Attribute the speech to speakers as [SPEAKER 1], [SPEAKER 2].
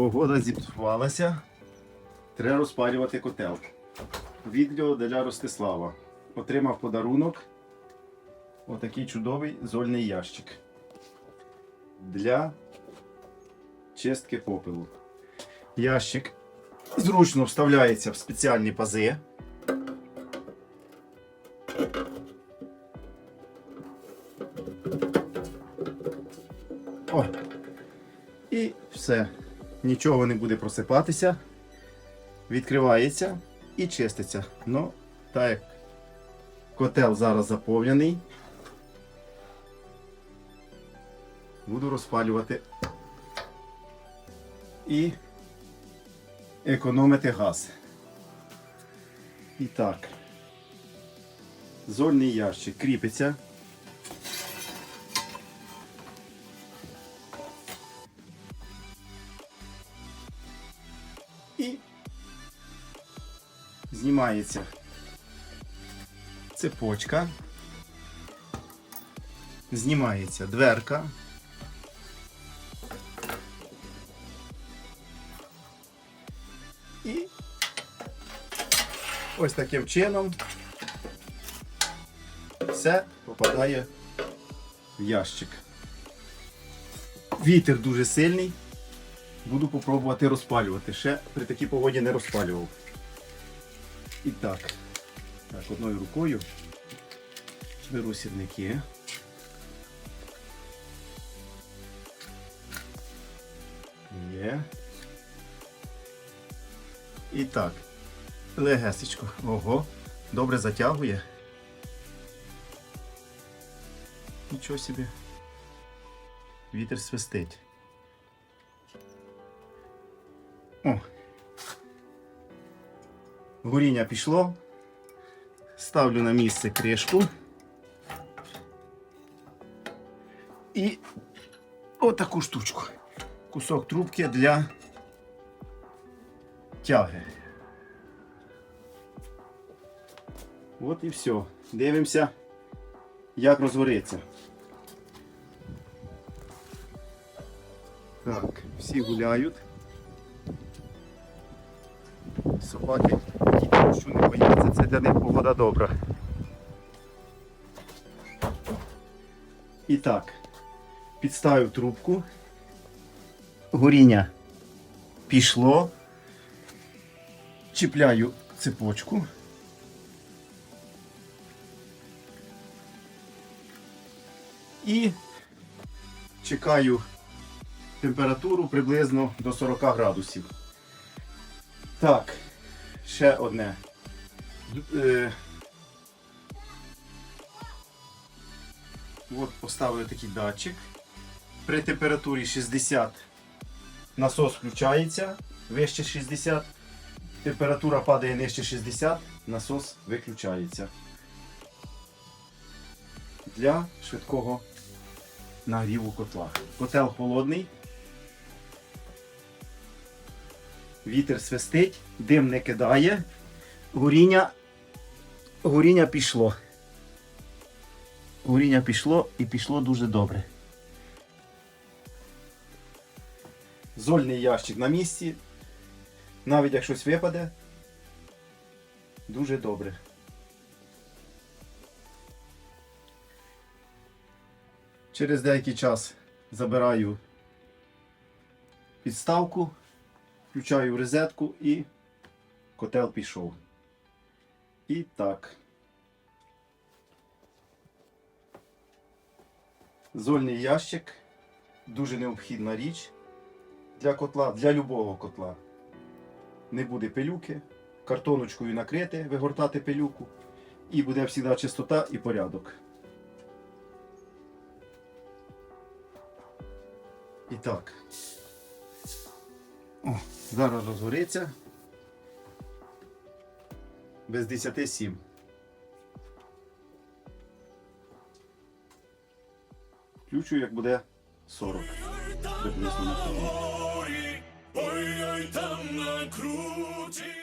[SPEAKER 1] Погода зіпсувалася. Треба розпалювати котел. Відео для Ростислава. Отримав подарунок. Отакий чудовий зольний ящик. Для чистки попелу. Ящик зручно вставляється в спеціальні пази. О. І все. Нічого не буде просипатися. Відкривається і чиститься. Ну, так як котел зараз заповнений. Буду розпалювати і економити газ. І так. Зольний ящик кріпиться. Знімається цепочка, знімається дверка. І ось таким чином все попадає в ящик. Вітер дуже сильний. Буду попробувати розпалювати. Ще при такій погоді не розпалював. І так. Так, одною рукою беру сірники. Є. І так. Легесечко. Ого. Добре затягує. Нічого собі. Вітер свистить. О. Горіння пішло. Ставлю на місце кришку. І отаку штучку. Кусок трубки для тяги. От і все. Дивимося, як розгориться. Так, всі гуляють. Собаки, дощу не бояться, це для них погода добра. І так, підставив трубку. Горіння пішло. Чіпляю цепочку. І чекаю температуру приблизно до 40 градусів. Так, ще одне. Е, От поставили такий датчик. При температурі 60 насос включається, вище 60. Температура падає нижче 60, насос виключається. Для швидкого нагріву котла. Котел холодний. Вітер свистить, дим не кидає, горіння, горіння пішло. Горіння пішло і пішло дуже добре. Зольний ящик на місці. Навіть як щось випаде, дуже добре. Через деякий час забираю підставку, включаю розетку і котел пішов. І так. Зольний ящик дуже необхідна річ для котла, для любого котла. Не буде пилюки, картоночкою накрити, вигортати пилюку, і буде завжди чистота і порядок. І так. О, зараз розгориться. Без 10 7. Включу, як буде 40. Приблизно на.
[SPEAKER 2] Ой, ой, там на круті.